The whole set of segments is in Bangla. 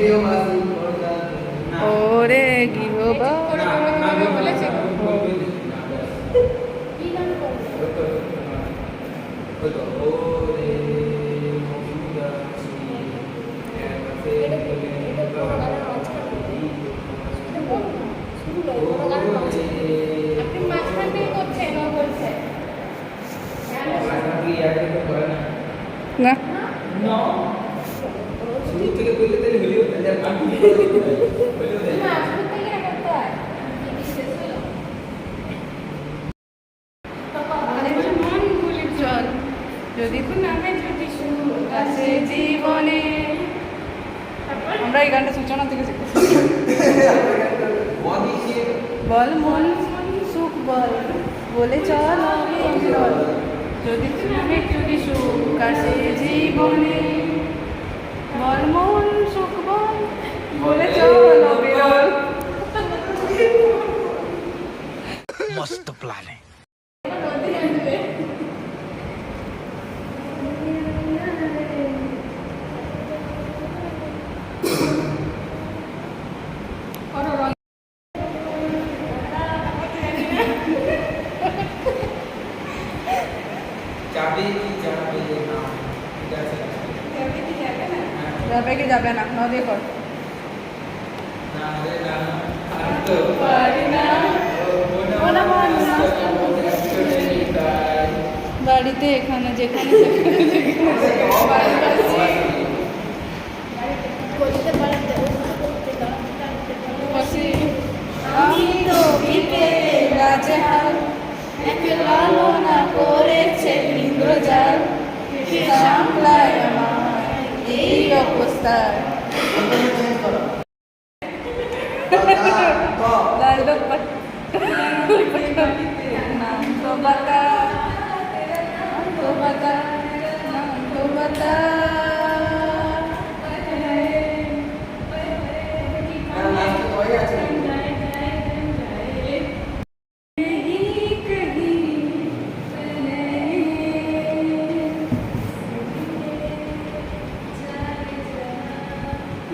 Eu uma যদি নামে যদি আছে সুখ বল চল যদি তুমি যদি সুখ আসে জীবনে, বল মন যাবে কি যাবে না ঠিক আছে যাবে কি যাবে না। যাবে কি যাবে না নদী কর না রে না আর তো পারি না তাই বাড়িতে এখানে যেখানে আমি তো বিপে লালনা করেছে। ইন্দ্রজাল কে সামলায় আমার এই অবস্থায়। লাল নাম তো বাতা নাম তো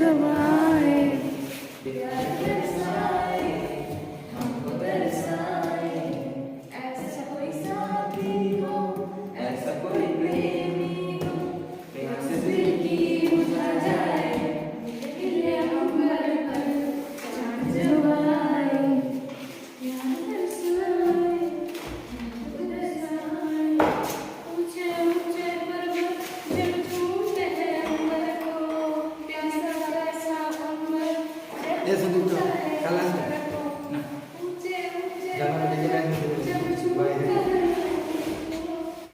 survive. Yeah. এসে দিত খেলা